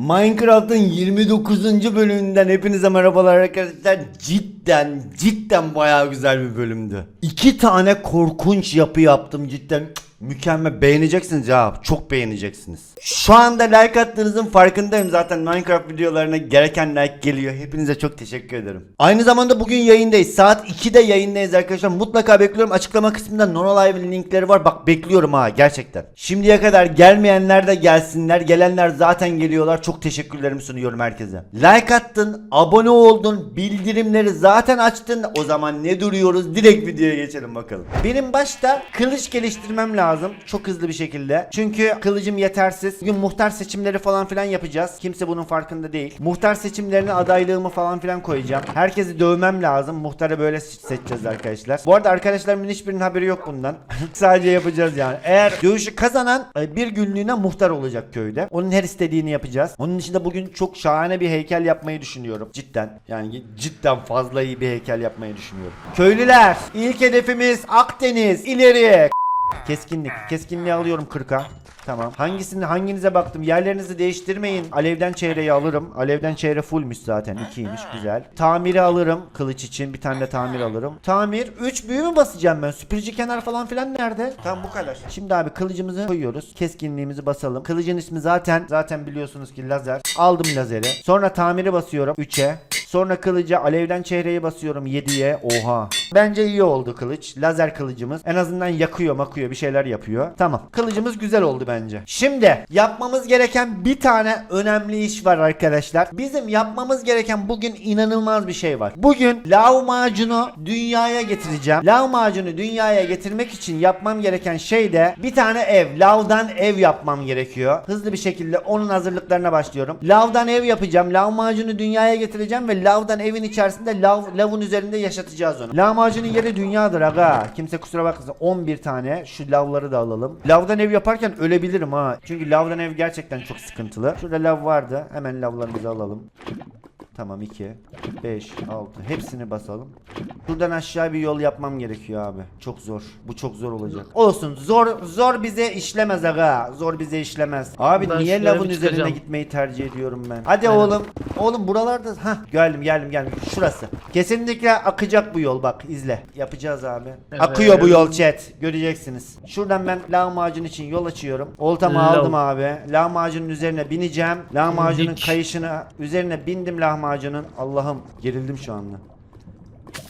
Minecraft'ın 29. bölümünden hepinize merhabalar arkadaşlar. Cidden cidden bayağı güzel bir bölümdü. İki tane korkunç yapı yaptım cidden. Mükemmel beğeneceksiniz ya çok beğeneceksiniz. Şu anda like attığınızın farkındayım zaten Minecraft videolarına gereken like geliyor. Hepinize çok teşekkür ederim. Aynı zamanda bugün yayındayız. Saat 2'de yayındayız arkadaşlar. Mutlaka bekliyorum. Açıklama kısmında Nono Live'in linkleri var. Bak bekliyorum ha gerçekten. Şimdiye kadar gelmeyenler de gelsinler. Gelenler zaten geliyorlar. Çok teşekkürlerimi sunuyorum herkese. Like attın, abone oldun, bildirimleri zaten açtın. O zaman ne duruyoruz? Direkt videoya geçelim bakalım. Benim başta kılıç geliştirmem lazım. Çok hızlı bir şekilde. Çünkü kılıcım yetersiz. Bugün muhtar seçimleri falan filan yapacağız. Kimse bunun farkında değil. Muhtar seçimlerine adaylığımı falan filan koyacağım. Herkesi dövmem lazım. Muhtarı böyle seçeceğiz arkadaşlar. Bu arada arkadaşlarımın hiçbirinin haberi yok bundan. Sadece yapacağız yani. Eğer dövüşü kazanan e, bir günlüğüne muhtar olacak köyde. Onun her istediğini yapacağız. Onun dışında bugün çok şahane bir heykel yapmayı düşünüyorum. Cidden. Yani cidden fazla iyi bir heykel yapmayı düşünüyorum. Köylüler, ilk hedefimiz Akdeniz. İleri. Keskinlik. Keskinliği alıyorum 40'a. Tamam. Hangisini hanginize baktım? Yerlerinizi değiştirmeyin. Alevden çeyreği alırım. Alevden çeyre fullmüş zaten. 2'ymiş güzel. Tamiri alırım. Kılıç için bir tane de tamir alırım. Tamir 3 büyü mü basacağım ben? Süpürücü kenar falan filan nerede? Tamam bu kadar. Şimdi abi kılıcımızı koyuyoruz. Keskinliğimizi basalım. Kılıcın ismi zaten zaten biliyorsunuz ki lazer. Aldım lazeri. Sonra tamiri basıyorum 3'e. Sonra kılıca alevden çeyreği basıyorum 7'ye. Oha. Bence iyi oldu kılıç. Lazer kılıcımız. En azından yakıyor makıyor bir şeyler yapıyor. Tamam. Kılıcımız güzel oldu bence. Şimdi yapmamız gereken bir tane önemli iş var arkadaşlar. Bizim yapmamız gereken bugün inanılmaz bir şey var. Bugün lav macunu dünyaya getireceğim. Lav macunu dünyaya getirmek için yapmam gereken şey de bir tane ev. Lavdan ev yapmam gerekiyor. Hızlı bir şekilde onun hazırlıklarına başlıyorum. Lavdan ev yapacağım. Lav macunu dünyaya getireceğim ve lavdan evin içerisinde lav, lavın üzerinde yaşatacağız onu. Lav macunun yeri dünyadır aga. Kimse kusura bakmasın. 11 tane şu lavları da alalım. Lavdan ev yaparken ölebilirim ha. Çünkü lavdan ev gerçekten çok sıkıntılı. Şurada lav vardı. Hemen lavlarımızı alalım. Tamam 2, 5, 6 hepsini basalım. Buradan aşağı bir yol yapmam gerekiyor abi. Çok zor. Bu çok zor olacak. Olsun. Zor zor bize işlemez aga. Zor bize işlemez. Abi Ben niye lavın üzerine çıkacağım. gitmeyi tercih ediyorum ben. Hadi Aynen. oğlum. Oğlum buralarda ha geldim geldim geldim. Şurası. Kesinlikle akacak bu yol bak izle. Yapacağız abi. Evet. Akıyor bu yol chat. Göreceksiniz. Şuradan ben lahmacun için yol açıyorum. Oltamı aldım abi. Lahmacunun üzerine bineceğim. Lahmacunun Bindik. kayışını üzerine bindim lahmacunun. Allah'ım gerildim şu anda.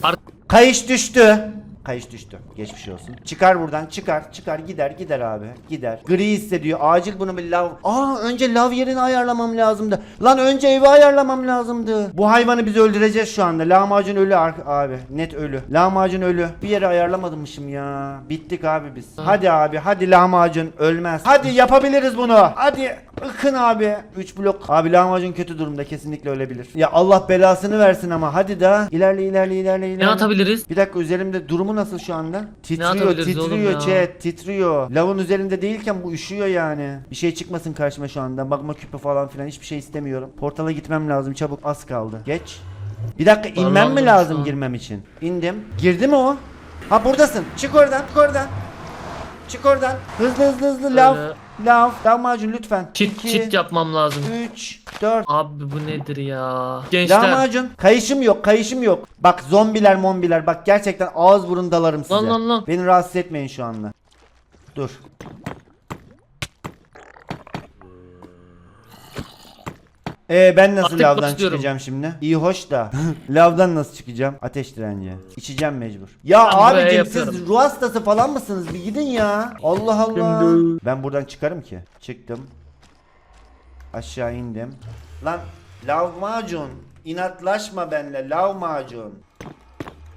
Ar- Kayış düştü. Kayış düştü. Geçmiş olsun. Çıkar buradan çıkar çıkar gider gider abi gider. Gri hissediyor acil bunu bir lav. Aa önce lav yerini ayarlamam lazımdı. Lan önce evi ayarlamam lazımdı. Bu hayvanı biz öldüreceğiz şu anda. Lahmacun ölü abi. Net ölü. Lahmacun ölü. Bir yere ayarlamamışım ya. Bittik abi biz. Hadi abi hadi lahmacun ölmez. Hadi yapabiliriz bunu. Hadi ıkın abi. 3 blok. Abi lahmacun kötü durumda kesinlikle ölebilir. Ya Allah belasını versin ama hadi da. İlerle ilerle ilerle ilerle. Ne atabiliriz? Bir dakika üzerimde durumu nasıl şu anda? Titriyor, atabiliriz oğlum titriyor ya? chat, titriyor. Lavın üzerinde değilken bu üşüyor yani. Bir şey çıkmasın karşıma şu anda. Magma küpü falan filan hiçbir şey istemiyorum. Portala gitmem lazım çabuk az kaldı. Geç. Bir dakika inmem mi lazım şu an. girmem için? İndim. Girdi mi o? Ha buradasın. Çık oradan, çık oradan. Çık oradan. Hızlı hızlı hızlı lav. Şöyle. Lav. Lahmacun lütfen. Çit 2, çit yapmam lazım. 3, 4. Abi bu nedir ya? Gençler. Lahmacun. Kayışım yok, kayışım yok. Bak zombiler mombiler. Bak gerçekten ağız burun dalarım size. Lan lan lan. Beni rahatsız etmeyin şu anda. Dur. Ee ben nasıl Artık lavdan başlıyorum. çıkacağım şimdi? İyi hoş da. lavdan nasıl çıkacağım? Ateş direnci. İçeceğim mecbur. Ya Ben buraya abicim siz yapıyorum. ruh hastası falan mısınız? Bir gidin ya. Allah Allah. Şimdi- Ben buradan çıkarım ki. Çıktım. Aşağı indim. Lan lav macun. İnatlaşma benimle lav macun.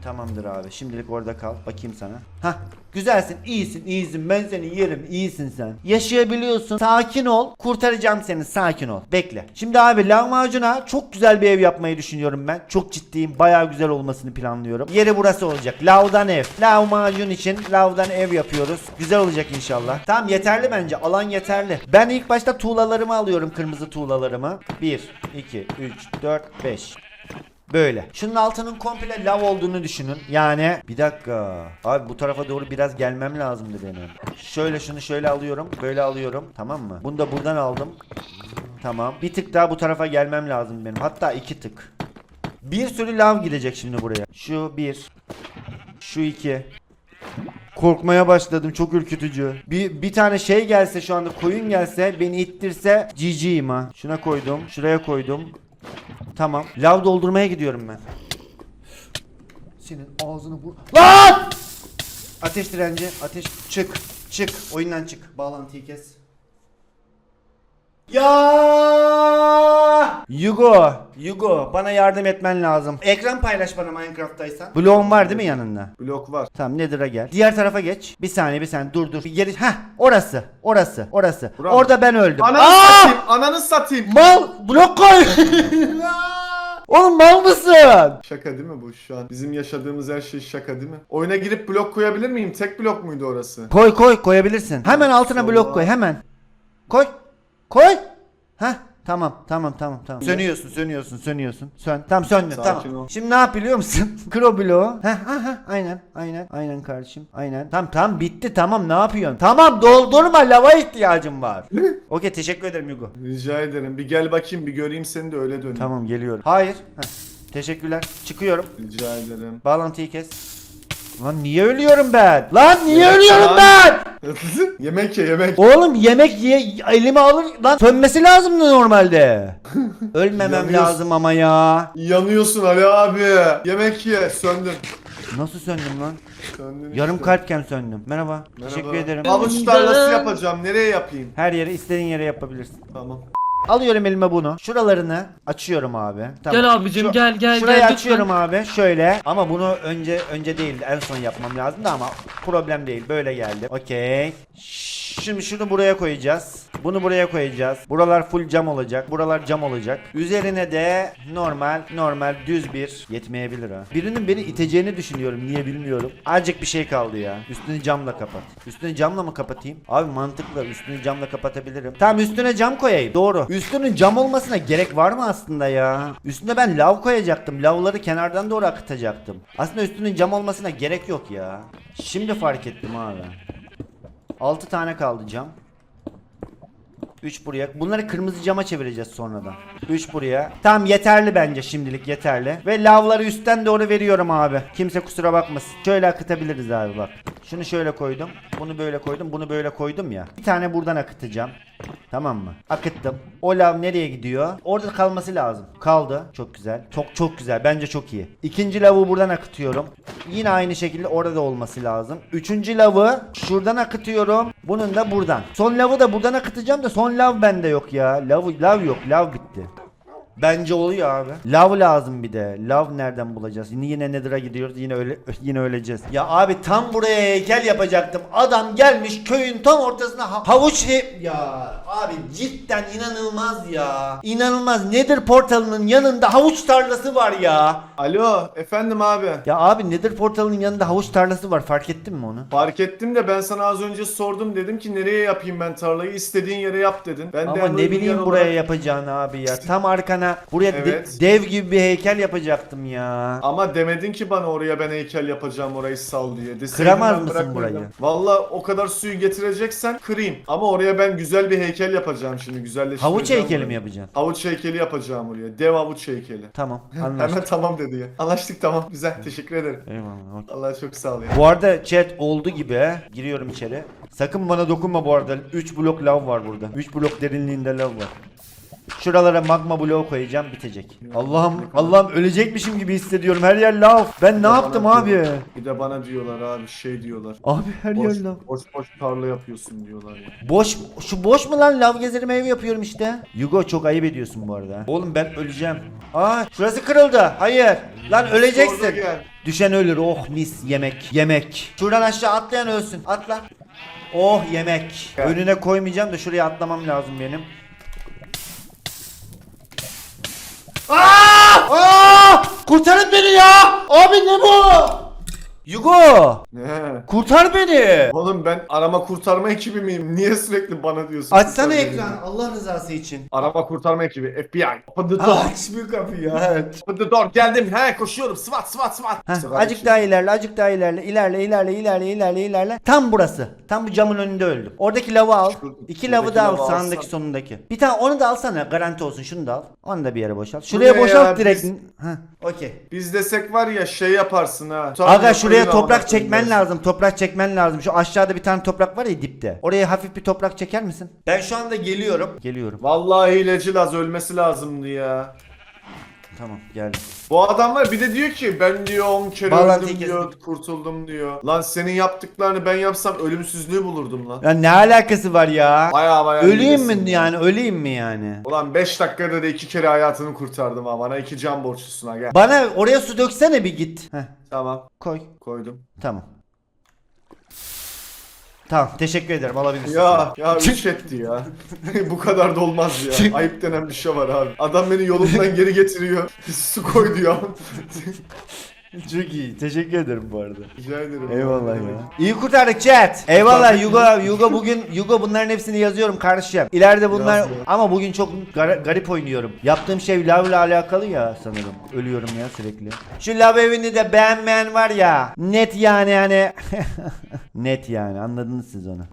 Tamamdır abi. Şimdilik orada kal. Bakayım sana. Hah. Güzelsin, iyisin, iyisin. Ben seni yerim, iyisin sen. Yaşayabiliyorsun. Sakin ol. Kurtaracağım seni. Sakin ol. Bekle. Şimdi abi lahmacuna çok güzel bir ev yapmayı düşünüyorum ben. Çok ciddiyim. Bayağı güzel olmasını planlıyorum. Yeri burası olacak. Lavdan ev. Lahmacun için lavdan ev yapıyoruz. Güzel olacak inşallah. Tamam yeterli bence. Alan yeterli. Ben ilk başta tuğlalarımı alıyorum. Kırmızı tuğlalarımı. 1, 2, 3, 4, 5. Böyle. Şunun altının komple lav olduğunu düşünün. Yani bir dakika. Abi bu tarafa doğru biraz gelmem lazımdı benim. Şöyle şunu şöyle alıyorum. Böyle alıyorum. Tamam mı? Bunu da buradan aldım. Tamam. Bir tık daha bu tarafa gelmem lazım benim. Hatta iki tık. Bir sürü lav gidecek şimdi buraya. Şu bir. Şu iki. Korkmaya başladım çok ürkütücü. Bir, bir tane şey gelse şu anda koyun gelse beni ittirse GG'yim ha. Şuna koydum. Şuraya koydum. Tamam. Lav doldurmaya gidiyorum ben. Senin ağzını vur. Lan! Ateş direnci. Ateş. Çık. Çık. Oyundan çık. Bağlantıyı kes. Ya! Yugo, Yugo bana yardım etmen lazım. Ekran paylaş bana Minecraft'taysan. Bloğun var değil mi yanında? Blok var. Tamam Nether'a gel. Diğer tarafa geç. Bir saniye bir saniye dur dur. Bir Geri heh orası. Orası. Orası. Buram. Orada ben öldüm. Ananı Aa! satayım. Ananı satayım. Mal blok koy. Oğlum mal mısın? Şaka değil mi bu şu an? Bizim yaşadığımız her şey şaka değil mi? Oyuna girip blok koyabilir miyim? Tek blok muydu orası? Koy koy koyabilirsin. Hemen altına blok koy hemen. Koy. Koy. Heh tamam tamam tamam tamam. Sönüyorsun sönüyorsun sönüyorsun. Sön. Tamam söndün Sakin tamam. ol. Şimdi ne yap biliyor musun? Kro bloğu. Heh heh heh aynen aynen aynen kardeşim aynen. Tamam tamam bitti tamam ne yapıyorsun? Tamam doldurma lava ihtiyacım var. Okey teşekkür ederim Hugo. Rica ederim. Bir gel bakayım bir göreyim seni de öyle döneyim. Tamam geliyorum. Hayır. Heh. Teşekkürler. Çıkıyorum. Rica ederim. Bağlantıyı kes. Lan niye ölüyorum ben? Lan niye Evet, ölüyorum lan. ben? yemek ye yemek. Oğlum yemek ye elime alır lan sönmesi lazımdı normalde. Ölmemem Yanıyorsun. lazım ama ya. Yanıyorsun Ali abi. Yemek ye. Söndün. Nasıl söndüm lan? Söndün Yarım işte. kalpken söndüm. Merhaba. Merhaba. Teşekkür ederim. Havuç tarlası yapacağım. Nereye yapayım? Her yere istediğin yere yapabilirsin. Tamam. Alıyorum elime bunu. Şuralarını açıyorum abi. Tamam. Gel abicim Şu- gel gel Şurayı gel lütfen. açıyorum abi şöyle ama bunu önce önce değil en son yapmam lazım da ama problem değil böyle geldi. Okey. Şimdi şunu buraya koyacağız. Bunu buraya koyacağız. Buralar full cam olacak. Buralar cam olacak. Üzerine de normal normal düz bir yetmeyebilir ha. Birinin beni iteceğini düşünüyorum. Niye bilmiyorum. Azıcık bir şey kaldı ya. Üstünü camla kapat. Üstünü camla mı kapatayım? Abi mantıklı. Üstünü camla kapatabilirim. Tamam üstüne cam koyayım. Doğru. Üstünün cam olmasına gerek var mı aslında ya? Üstüne ben lav koyacaktım. Lavları kenardan doğru akıtacaktım. Aslında üstünün cam olmasına gerek yok ya. Şimdi fark ettim abi. 6 tane kaldı cam. 3 buraya. Bunları kırmızı cama çevireceğiz sonradan. 3 buraya. Tamam yeterli bence şimdilik yeterli. Ve lavları üstten doğru veriyorum abi. Kimse kusura bakmasın. Şöyle akıtabiliriz abi bak. Şunu şöyle koydum. Bunu böyle koydum. Bunu böyle koydum ya. Bir tane buradan akıtacağım. Tamam mı? Akıttım. O lav nereye gidiyor? Orada kalması lazım. Kaldı. Çok güzel. Çok çok güzel. Bence çok iyi. İkinci lavı buradan akıtıyorum. Yine aynı şekilde orada olması lazım. Üçüncü lavı şuradan akıtıyorum. Bunun da buradan. Son lavı da buradan akıtacağım da son lav bende yok ya. Lav, lav yok. Lav bitti. Bence oluyor abi. Lav lazım bir de. Lav nereden bulacağız? Yine yine Nether'a gidiyoruz. Yine öyle yine öleceğiz. Ya abi tam buraya heykel yapacaktım. Adam gelmiş köyün tam ortasına ha- havuç he- ya abi cidden inanılmaz ya. İnanılmaz. Nether portalının yanında havuç tarlası var ya. Alo efendim abi. Ya abi Nether portalının yanında havuç tarlası var. Fark ettin mi onu? Fark ettim de ben sana az önce sordum dedim ki nereye yapayım ben tarlayı istediğin yere yap dedin. Ben de Ama hemen ne bileyim yer buraya olarak- yapacağını abi ya. Tam arkana buraya de- Evet. dev gibi bir heykel yapacaktım ya. Ama demedin ki bana oraya ben heykel yapacağım orayı sal diye. Deseydin Kıramaz ben mısın bırakmıyordum. burayı? Valla o kadar suyu getireceksen kırayım. Ama oraya ben güzel bir heykel yapacağım şimdi güzelleştireceğim. Havuç heykeli mi yapacaksın? Havuç heykeli yapacağım oraya. Dev havuç heykeli. Tamam anlaştık. Hemen tamam dedi ya. Anlaştık tamam. Güzel. Teşekkür ederim. Eyvallah. okey. Allah çok sağ ol ya. Bu arada chat oldu gibi. Giriyorum içeri. Sakın bana dokunma bu arada. 3 blok lav var burada. 3 blok derinliğinde lav var. Şuralara magma bloğu koyacağım bitecek. Allah'ım Allah'ım ölecekmişim gibi hissediyorum. Her yer lav. Ben ne de yaptım bana abi? diyorlar- Bir de bana diyorlar abi şey diyorlar. Abi her Boş, yer lav. boş boş tarla yapıyorsun diyorlar ya. Boş şu boş mu lan lav gezerim ev yapıyorum işte. Yugo çok ayıp ediyorsun bu arada. Oğlum ben öleceğim. Aa şurası kırıldı. Hayır. Lan Orada öleceksin. gel. Düşen ölür. Oh mis yemek. Yemek. Şuradan aşağı atlayan ölsün. Atla. Oh yemek. Önüne koymayacağım da şuraya atlamam lazım benim. Aa! Aa! Kurtarın beni ya! Abi ne bu? Yugo! Ne? Kurtar beni! Oğlum ben arama kurtarma ekibi miyim? Niye sürekli bana diyorsun? Açsana Kurtar beni. ekran Allah rızası için. Arama kurtarma ekibi. FBI. Open the door. Aç bir kapıyı aç. Open the door. Geldim. He koşuyorum. SWAT SWAT SWAT. Heh, acık daha ilerle, acık daha ilerle, ilerle, ilerle, ilerle, ilerle, ilerle. Tam burası. Tam bu camın önünde öldüm. Oradaki lavı al. Şu- İki lavı şuradaki da al lavı sağındaki alsam. sonundaki. Bir tane onu da alsana garanti olsun şunu da al. Onu da bir yere boşalt. Şuraya boşalt ya? direkt. Biz- Heh, okey. Biz desek var ya şey yaparsın ha. Aga şuraya Oyun toprak çekmen lazım. Toprak çekmen lazım. Şu aşağıda bir tane toprak var ya dipte. Oraya hafif bir toprak çeker misin? Ben şu anda geliyorum. Geliyorum. Vallahi hileci Laz ölmesi lazımdı ya. Tamam geldim. Bu adam var bir de diyor ki ben diyor 10 kere Bağlantıyı öldüm diyor kurtuldum diyor. Lan senin yaptıklarını ben yapsam ölümsüzlüğü bulurdum lan. Ya ne alakası var ya? Baya baya Öleyim mi ya. yani? Öleyim mi yani? Ulan 5 dakikada da 2 kere hayatını kurtardım ha. Bana 2 can borçlusun ha gel. Bana oraya su döksene bir git. Heh, Tamam koy. koydum. Tamam. Tamam teşekkür ederim alabilirsin. Ya ya 3 etti ya. Bu kadar da olmaz ya. Ayıp denen bir şey var abi. Adam beni yolumdan geri getiriyor. Su koy diyor. Çok iyi. Teşekkür ederim bu arada. Rica ederim. Eyvallah ya. İyi kurtardık chat. Eyvallah Yugo Yugo bugün Yugo bunların hepsini yazıyorum kardeşim. İleride bunlar Yaz ya. ama bugün çok gar- garip oynuyorum. Yaptığım şey lav ile alakalı ya sanırım. Ölüyorum ya sürekli. Şu lav evini de beğenmeyen var ya. Net yani yani. net yani anladınız siz onu.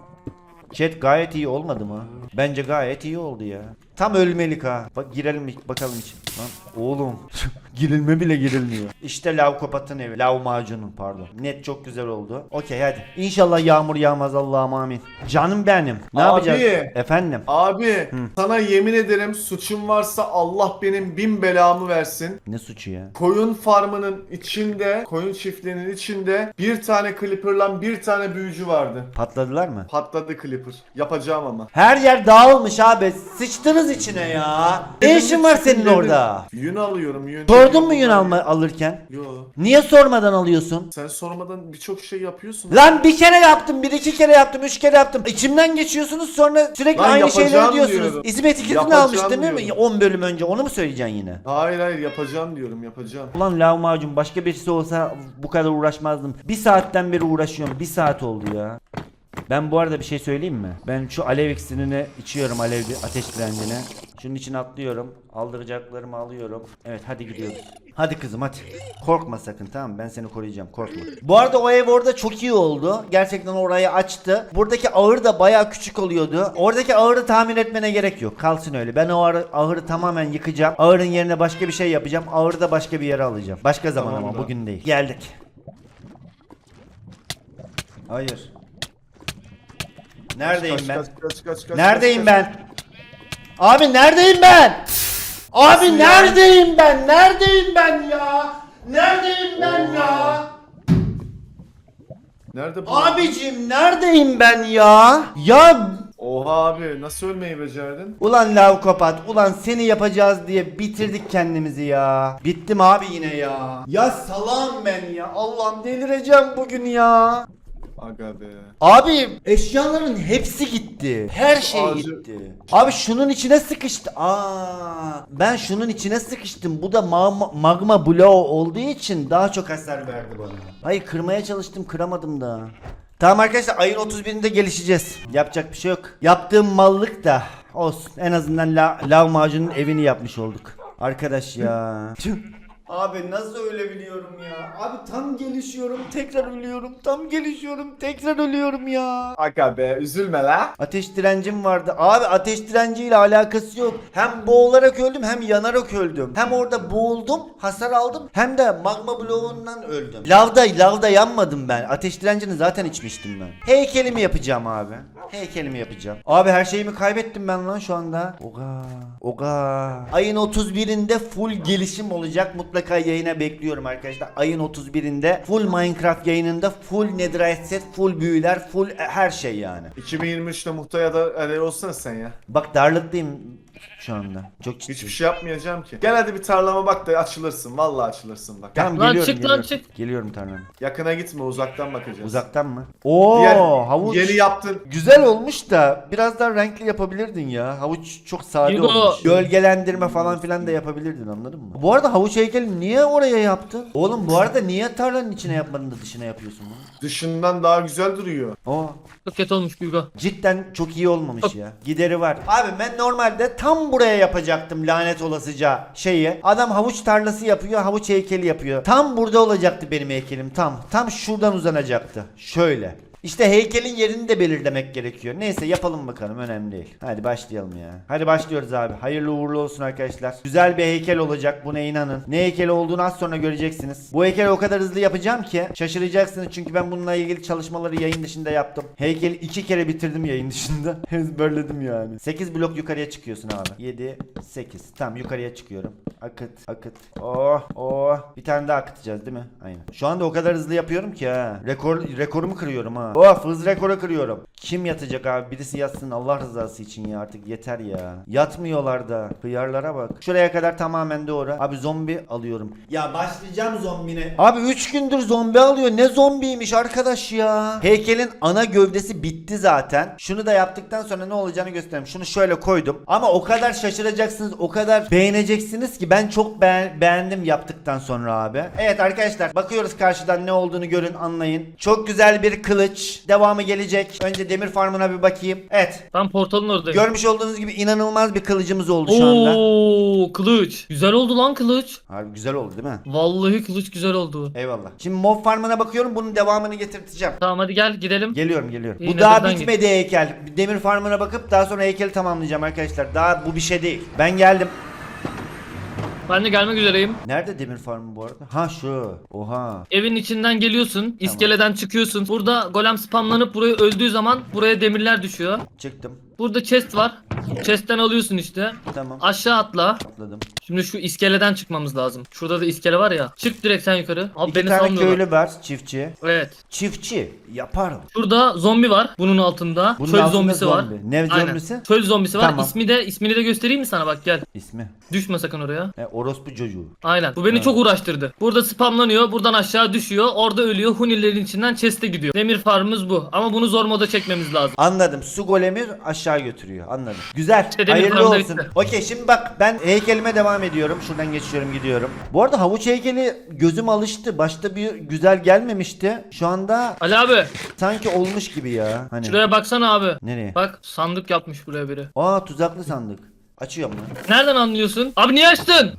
Chat gayet iyi olmadı mı? Bence gayet iyi oldu ya. Tam ölmelik ha. Bak girelim bakalım için. Lan oğlum girilme bile girilmiyor. İşte lav kopatın evi. Lav macunun pardon. Net çok güzel oldu. Okey hadi. İnşallah yağmur yağmaz Allah'ım amin. Canım benim. Ne Abi. yapacağız? Efendim. Abi sana yemin ederim suçum varsa Allah benim bin belamı versin. Ne suçu ya? Koyun farmının içinde, koyun çiftliğinin içinde bir tane Clipper'la bir tane büyücü vardı. Patladılar mı? Patladı Clipper. Yapacağım ama. Her yer dağılmış abi. Sıçtınız içine ya. Ne işin var senin orada? Yün alıyorum yün. Sordun mu yün alma alırken? Yo. Niye sormadan alıyorsun? Sen sormadan birçok şey yapıyorsun. Lan bir kere yaptım, bir iki kere yaptım, üç kere yaptım. İçimden geçiyorsunuz sonra sürekli Lan aynı şeyleri yapacağım diyorsunuz. diyorum. İsmet ikisini Yapacağım almıştın değil mi? diyorum. 10 bölüm önce onu mu söyleyeceksin yine? Hayır hayır yapacağım diyorum yapacağım. Ulan lahmacun başka birisi olsa bu kadar uğraşmazdım. Bir saatten beri uğraşıyorum. Bir saat oldu ya. Ben bu arada bir şey söyleyeyim mi? Ben şu alev iksirini içiyorum alevli ateş direncine. Şunun içine atlıyorum. Aldıracaklarımı alıyorum. Evet hadi gidiyoruz. Hadi kızım hadi. Korkma sakın tamam mı? Ben seni koruyacağım korkma. Bu arada o ev orada çok iyi oldu. Gerçekten orayı açtı. Buradaki ağır da baya küçük oluyordu. Oradaki ağırı tamir etmene gerek yok. Kalsın öyle. Ben o ağırı, ağırı tamamen yıkacağım. Ağırın yerine başka bir şey yapacağım. Ağırı da başka bir yere alacağım. Başka zaman Tamam ama da. bugün değil. Geldik. Hayır. Neredeyim Kaç, ben? kaç, kaç, kaç, kaç, Neredeyim kaç, kaç. ben? Abi neredeyim ben? Abi Nasıl ya? neredeyim ben? Neredeyim ben ya? Neredeyim ben ya? Nerede bu? Abicim neredeyim ben ya? Ya Oha abi nasıl ölmeyi becerdin? Ulan lav kapat. Ulan seni yapacağız diye bitirdik kendimizi ya. Bittim abi yine ya. Ya salam ben ya. Allah'ım delireceğim bugün ya. Aga be. Abi eşyaların hepsi gitti. Her şey Ağacı- gitti. Abi şunun içine sıkıştı. Aa, ben şunun içine sıkıştım. Bu da magma, magma bloğu olduğu için daha çok hasar verdi bana. Hayır kırmaya çalıştım kıramadım da. Tamam arkadaşlar ayın 31'inde gelişeceğiz. Yapacak bir şey yok. Yaptığım mallık da olsun. En azından la, lav macunun evini yapmış olduk. Arkadaş ya. Abi nasıl ölebiliyorum ya? Abi tam gelişiyorum tekrar ölüyorum. Tam gelişiyorum tekrar ölüyorum ya. Aga be üzülme la. Ateş direncim vardı. Abi ateş direnciyle alakası yok. Hem boğularak öldüm hem yanarak öldüm. Hem orada boğuldum, hasar aldım hem de magma bloğundan öldüm. Lavda lavda yanmadım ben. Ateş direncini zaten içmiştim ben. Heykelimi yapacağım abi. Heykelimi yapacağım. Abi her şeyimi kaybettim ben lan şu anda. Oga. Oga. Ayın 31'inde full gelişim olacak. Mutlaka yayına bekliyorum arkadaşlar. Ayın 31'inde full Minecraft yayınında full netherite set, full büyüler, full her şey yani. 2023'te muhtaya da helal olsana sen ya. Bak darlıklıyım. Şu anda. Çok ciddi. Hiçbir şey yapmayacağım ki. Gel hadi bir tarlama bak da açılırsın. Vallahi açılırsın bak. Tamam Lan geliyorum. çık lan, geliyorum. çık. Geliyorum tarlam. Yakına gitme uzaktan bakacağız. Uzaktan mı? Oo Diğer- havuç. Yeni yaptın. Güzel olmuş da biraz daha renkli yapabilirdin ya. Havuç çok sade Hugo. olmuş. Gölgelendirme falan filan da yapabilirdin anladın mı? Bu arada havuç heykeli niye oraya yaptın? Oğlum bu arada niye tarlanın içine yapmadın da dışına yapıyorsun bunu? Dışından daha güzel duruyor. Oo. Çok kötü olmuş Hugo. Cidden çok iyi olmamış ya. Gideri var. Abi ben normalde tam buraya yapacaktım lanet olasıca şeyi. Adam havuç tarlası yapıyor, havuç heykeli yapıyor. Tam burada olacaktı benim heykelim tam. Tam şuradan uzanacaktı. Şöyle. İşte heykelin yerini de belirlemek gerekiyor. Neyse yapalım bakalım önemli değil. Hadi başlayalım ya. Hadi başlıyoruz abi. Hayırlı uğurlu olsun arkadaşlar. Güzel bir heykel olacak buna inanın. Ne heykel olduğunu az sonra göreceksiniz. Bu heykeli o kadar hızlı yapacağım ki şaşıracaksınız çünkü ben bununla ilgili çalışmaları yayın dışında yaptım. Heykeli iki kere bitirdim yayın dışında. Ezberledim yani. 8 blok yukarıya çıkıyorsun abi. 7, 8. Tamam yukarıya çıkıyorum. Akıt, akıt. Oh, oh. Bir tane daha akıtacağız değil mi? Aynen. Şu anda o kadar hızlı yapıyorum ki ha. Rekor, rekorumu kırıyorum ha. Of hız rekoru kırıyorum. Kim yatacak abi? Birisi yatsın Allah rızası için ya artık yeter ya. Yatmıyorlar da. Hıyarlara bak. Şuraya kadar tamamen doğru. Abi zombi alıyorum. Ya başlayacağım zombine. Abi 3 gündür zombi alıyor. Ne zombiymiş arkadaş ya. Heykelin ana gövdesi bitti zaten. Şunu da yaptıktan sonra ne olacağını göstereyim. Şunu şöyle koydum. Ama o kadar şaşıracaksınız. O kadar beğeneceksiniz ki ben çok beğen- beğendim yaptıktan sonra abi. Evet arkadaşlar bakıyoruz karşıdan ne olduğunu görün anlayın. Çok güzel bir kılıç. Devamı gelecek. Önce demir farmına bir bakayım. Evet. Tam portalın oradayım. Görmüş olduğunuz gibi inanılmaz bir kılıcımız oldu şu anda. Oo kılıç. Güzel oldu lan kılıç. Harbi güzel oldu değil mi? Vallahi kılıç güzel oldu. Eyvallah. Şimdi mob farmına bakıyorum. Bunun devamını getirteceğim. Tamam hadi gel gidelim. Geliyorum geliyorum. İyi, bu daha neden bitmedi heykel. Demir farmına bakıp daha sonra heykeli tamamlayacağım arkadaşlar. Daha bu bir şey değil. Ben geldim. Ben de gelmek üzereyim. Nerede demir farmı bu arada? Ha şu. Oha. Evin içinden geliyorsun. iskeleden çıkıyorsun. Burada golem spamlanıp buraya öldüğü zaman buraya demirler düşüyor. Çıktım. Burada chest var. Chest'ten alıyorsun işte. Tamam. Aşağı atla. Atladım. Şimdi şu iskeleden çıkmamız lazım. Şurada da iskele var ya. Çık direkt sen yukarı. Abi İki beni tane salmıyorlar. köylü var. Çiftçi. Evet. Çiftçi. Yaparım. Şurada zombi var bunun altında. Bunun Çöl altında zombisi var. zombi. Ne Aynen. zombisi? Çöl zombisi var. Tamam. İsmi de ismini de göstereyim mi sana bak gel. İsmi. Düşme sakın oraya. E, orospu çocuğu. Aynen. Bu beni Evet. çok uğraştırdı. Burada spamlanıyor, buradan aşağı düşüyor, orada ölüyor, hunilerin içinden chest'e gidiyor. Demir farmımız bu. Ama bunu zor moda çekmemiz lazım. Anladım. Su golemi aşağı götürüyor. Anladım. Güzel. İşte Hayırlı olsun. bitti. Okey şimdi bak ben heykelime devam ediyorum. Şuradan geçiyorum gidiyorum. Bu arada havuç heykeli gözüm alıştı. Başta bir güzel gelmemişti. Şu anda Ali abi, sanki olmuş gibi ya. Hani. şuraya baksana abi. Nereye? Bak sandık yapmış buraya biri. Aa tuzaklı sandık. Açıyorum lan. Nereden anlıyorsun? Abi niye açtın?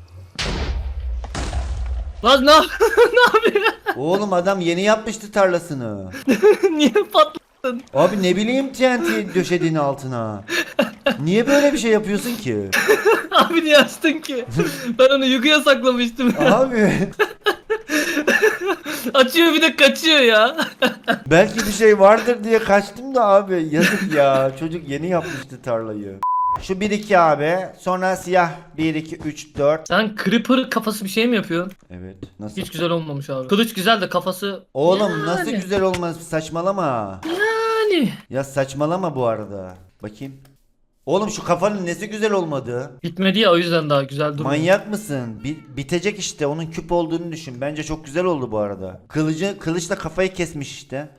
Lan ne, yap- ne yapıyorsun? Oğlum adam yeni yapmıştı tarlasını. niye patladın? Abi ne bileyim TNT döşediğin altına. Niye böyle bir şey yapıyorsun ki? Abi niye açtın ki? Ben onu yukarıya saklamıştım. Abi Açıyor bir de kaçıyor ya. belki bir şey vardır diye kaçtım da abi yazık ya. Çocuk yeni yapmıştı tarlayı. Şu 1-2 abi. Sonra siyah 1-2-3-4. Sen creeper kafası bir şey mi yapıyorsun? Evet. Nasıl? Hiç güzel olmamış abi. Kılıç güzel de kafası... Oğlum nasıl Yani. güzel olmaz saçmalama. Yani. Ya saçmalama bu arada. Bakayım. Oğlum şu kafanın nesi güzel olmadı? Bitmedi ya o yüzden daha güzel durmuyor. Manyak mısın? Bi- bitecek işte. Onun küp olduğunu düşün. Bence çok güzel oldu bu arada. Kılıcı kılıçla kafayı kesmiş işte.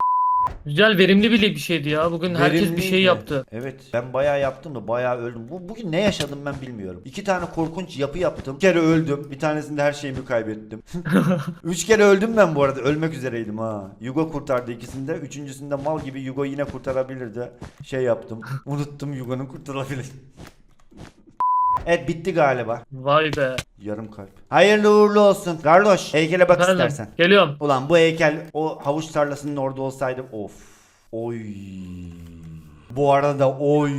Güzel verimli bir bir şeydi ya. Bugün herkes bir şey Verimliydi. yaptı. Evet. Ben bayağı yaptım da bayağı öldüm. Bu bugün ne yaşadım ben bilmiyorum. İki tane korkunç yapı yaptım. Bir kere öldüm. Bir tanesinde her şeyimi kaybettim. Üç kere öldüm ben bu arada. Ölmek üzereydim ha. Yugo kurtardı ikisinde. Üçüncüsünde mal gibi Yugo yine kurtarabilirdi. Şey yaptım. Unuttum Yugo'nun kurtarabilir. Evet bitti galiba. Vay be. Yarım kalp. Hayırlı uğurlu olsun. Garloş heykele bak Efendim, istersen. Geliyorum. Ulan bu heykel o havuç tarlasının orada olsaydı of. Oy. Bu arada oy.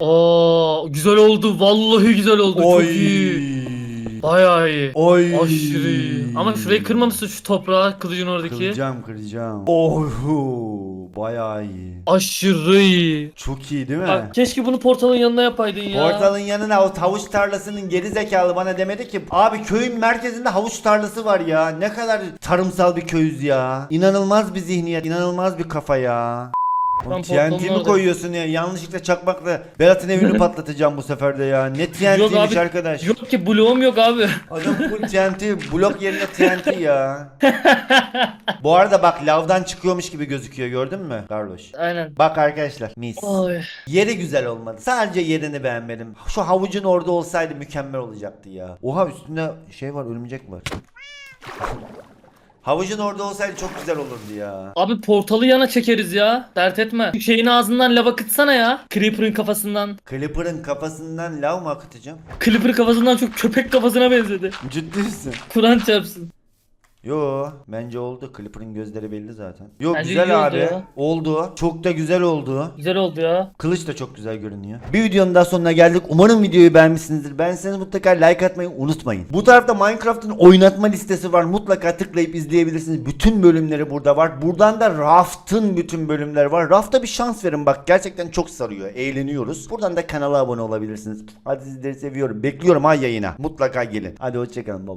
Oo güzel oldu. Vallahi güzel oldu. Oy. Çok iyi. Bayağı iyi. Oy. Aşırı iyi. Ama şurayı kırmamışsın şu toprağı kılıcın oradaki. Kıracağım kıracağım. Oy. Bayağı iyi. Aşırı iyi. Çok iyi değil mi? Bak, keşke bunu portalın yanına yapaydın ya. Portalın yanına o havuç tarlasının geri zekalı bana demedi ki abi köyün merkezinde havuç tarlası var ya. Ne kadar tarımsal bir köyüz ya. İnanılmaz bir zihniyet, inanılmaz bir kafa ya. Tam TNT mi portalın orada. koyuyorsun ya? Yanlışlıkla çakmakla Berat'ın evini patlatacağım bu sefer de ya. Ne Yok TNT'ymiş abi. arkadaş. Yok ki bloğum yok abi. Adam full TNT, blok yerine TNT ya. bu arada bak lavdan çıkıyormuş gibi gözüküyor gördün mü Carlos? Aynen. Bak arkadaşlar mis. Oy. Yeri güzel olmadı. Sadece yerini beğenmedim. Şu havucun orada olsaydı mükemmel olacaktı ya. Oha üstünde şey var örümcek var. Havucun orada olsaydı çok güzel olurdu ya. Abi portalı yana çekeriz ya. Dert etme. Şu Şeyin ağzından lava kıtsana ya. Creeper'ın kafasından. Clipper'ın kafasından lav mı akıtacağım? Clipper kafasından çok köpek kafasına benzedi. Ciddi misin? Kur'an çarpsın. Yo bence oldu. Clipper'ın gözleri belli zaten. Yo Bence iyi güzel oldu abi. ya. Oldu. Çok da güzel oldu. Güzel oldu ya. Kılıç da çok güzel görünüyor. Bir videonun daha sonuna geldik. Umarım videoyu beğenmişsinizdir. Beğenseniz mutlaka like atmayı unutmayın. Bu tarafta Minecraft'ın oynatma listesi var. Mutlaka tıklayıp izleyebilirsiniz. Bütün bölümleri burada var. Buradan da Raft'ın bütün bölümleri var. Raft'a bir şans verin bak. Gerçekten çok sarıyor. Eğleniyoruz. Buradan da kanala abone olabilirsiniz. Hadi sizleri seviyorum. Bekliyorum ha yayına. Mutlaka gelin. Hadi hoşçakalın baba.